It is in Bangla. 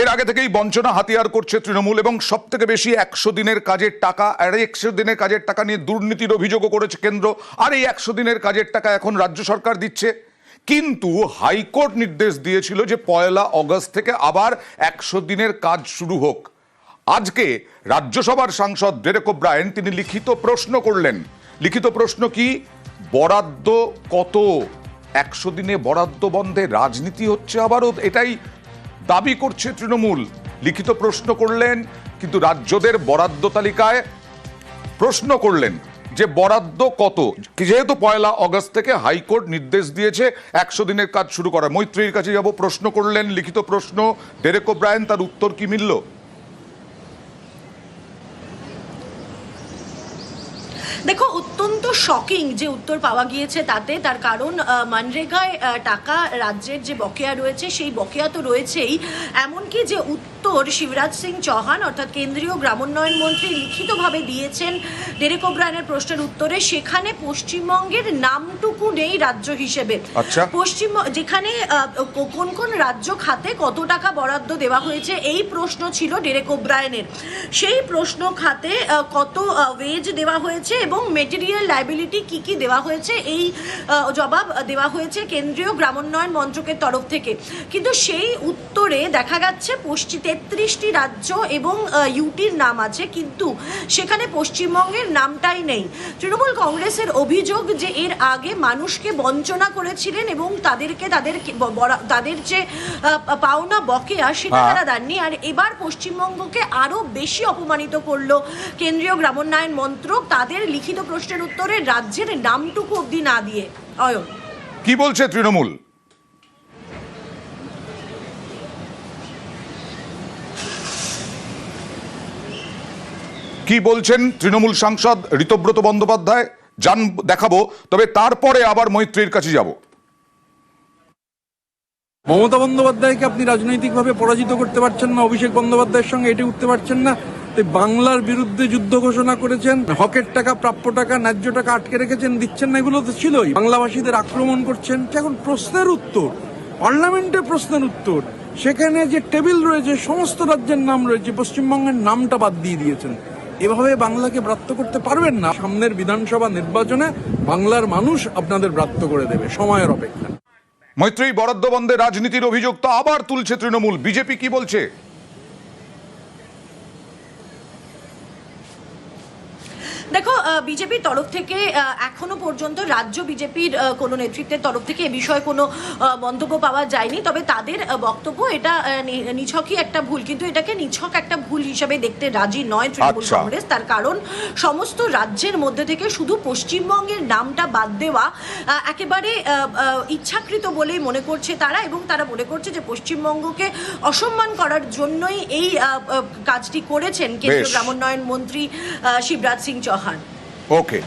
এর আগে থেকেই বঞ্চনা হাতিয়ার করছে তৃণমূল এবং সব থেকে বেশি একশো দিনের কাজের টাকা, আর একশো দিনের কাজের টাকা নিয়ে দুর্নীতির অভিযোগও করেছে কেন্দ্র। আর এই একশো দিনের কাজের টাকা এখন রাজ্য সরকার দিচ্ছে। কিন্তু হাইকোর্ট নির্দেশ দিয়েছিল যে পয়লা অগস্ট থেকে আবার একশো দিনের কাজ শুরু হোক। আজকে রাজ্যসভার সাংসদ ডেরেক ব্রায়েন তিনি লিখিত প্রশ্ন করলেন। লিখিত প্রশ্ন কি, বরাদ্দ কত? একশো দিনে বরাদ্দ বন্ধে রাজনীতি হচ্ছে আবারও? এটাই দাবি করছে তৃণমূল। লিখিত প্রশ্ন করলেন, কিন্তু রাজ্যদের বরাদ্দ তালিকায় প্রশ্ন করলেন যে বরাদ্দ কত? যেহেতু পয়লা অগস্ট থেকে হাইকোর্ট নির্দেশ দিয়েছে, একশো দিনের কাজ শুরু করা মৈত্রীর কাছে যাব, প্রশ্ন করলেন, লিখিত প্রশ্ন। ডেরেকো ব্রায়ন তার উত্তর কি মিলল? দেখো অত্যন্ত শকিং যে উত্তর পাওয়া গিয়েছে তাতে। তার কারণ মানরেগায় টাকা রাজ্যের যে বকেয়া রয়েছে সেই বকেয়া তো রয়েছেই। এমনকি যে উত্তর শিবরাজ সিং চৌহান অর্থাৎ কেন্দ্রীয় গ্রামোন্নয়ন মন্ত্রী লিখিতভাবে দিয়েছেন ডেরেক ওব্রায়নের প্রশ্নের উত্তরে সেখানে পশ্চিমবঙ্গের নামটুকু নেই রাজ্য হিসেবে। আচ্ছা। পশ্চিম যেখানে কোন কোন রাজ্য খাতে কত টাকা বরাদ্দ দেওয়া হয়েছে এই প্রশ্ন ছিল ডেরেক ওব্রায়নের। সেই প্রশ্ন খাতে কত ওয়েজ দেওয়া হয়েছে এবং মেটেরিয়াল লাইবিলিটি কি কি দেওয়া হয়েছে? এই জবাব দেওয়া হয়েছে কেন্দ্রীয় গ্রামোন্নয়ন মন্ত্রকের তরফ থেকে। কিন্তু সেই উত্তরে দেখা যাচ্ছে পশ্চিম তেত্রিশটি রাজ্য এবং ইউটির নাম আছে কিন্তু সেখানে পশ্চিমবঙ্গের নামটাই নেই। তৃণমূল কংগ্রেসের অভিযোগ যে এর আগে মানুষকে বঞ্চনা করেছিলেন এবং তাদেরকে তাদের তাদের যে পাওনা বকেয়া সেটা হ্যাঁ। তারা দেননি। আর এবার পশ্চিমবঙ্গকে আরও বেশি অপমানিত করল কেন্দ্রীয় গ্রামোন্নয়ন মন্ত্রক। তাদের লিখিত প্রশ্নের উত্তরে রাজ্যের নামটুকু অবধি না দিয়ে। অয়ন। কি বলছে তৃণমূল? কি বলছেন তৃণমূল সাংসদ ঋতব্রত বন্দ্যোপাধ্যায়? জান দেখাবো তবে তারপরে আবার মৈত্রীর কাছে যাব। মমতা বন্দ্যোপাধ্যায়কে আপনি রাজনৈতিকভাবে পরাজিত করতে পারছেন না অভিষেক বন্দ্যোপাধ্যায়ের সঙ্গে এটি উঠতে পারছেন না। বাংলার বিরুদ্ধে যুদ্ধ ঘোষণা করেছেন, হকের টাকা, প্রাপ্য টাকা, ন্যায্য টাকা আটকে রেখেছেন, দিচ্ছেন না, এগুলো তো ছিলই। বাংলাভাষীদের আক্রমণ করছেন। এখন প্রশ্নের উত্তর, পার্লামেন্টে প্রশ্নের উত্তর। সেখানে যে টেবিল রয়েছে, সমস্ত রাজ্যের নাম রয়েছে, পশ্চিমবঙ্গের নামটা বাদ দিয়ে দিয়েছেন। এভাবে বাংলাকে ব্রাত্য করতে পারবেন না। সামনের বিধানসভা নির্বাচনে বাংলার মানুষ আপনাদের ব্রাত্য করে দেবে, সময়ের অপেক্ষা। মৈত্রী বরাদ্দ বন্ধে রাজনীতির অভিযোগ তো আবার তুলছে তৃণমূল। বিজেপি কি বলছে? দেখো বিজেপির তরফ থেকে এখনও পর্যন্ত রাজ্য বিজেপির কোনো নেতৃত্বের তরফ থেকে এ বিষয়ে কোনো মন্তব্য পাওয়া যায়নি। তবে তাদের বক্তব্য এটা নিছকই একটা ভুল। কিন্তু এটাকে নিছক একটা ভুল হিসেবে দেখতে রাজি নয় তৃণমূল আচ্ছা। কংগ্রেস। তার কারণ সমস্ত রাজ্যের মধ্যে থেকে শুধু পশ্চিমবঙ্গের নামটা বাদ দেওয়া একেবারে ইচ্ছাকৃত বলেই মনে করছে তারা এবং তারা মনে করছে যে পশ্চিমবঙ্গকে অসম্মান করার জন্যই এই কাজটি করেছেন কেন্দ্রীয় গ্রামোন্নয়ন মন্ত্রী শিবরাজ সিং চৌহান। Khan. Okay.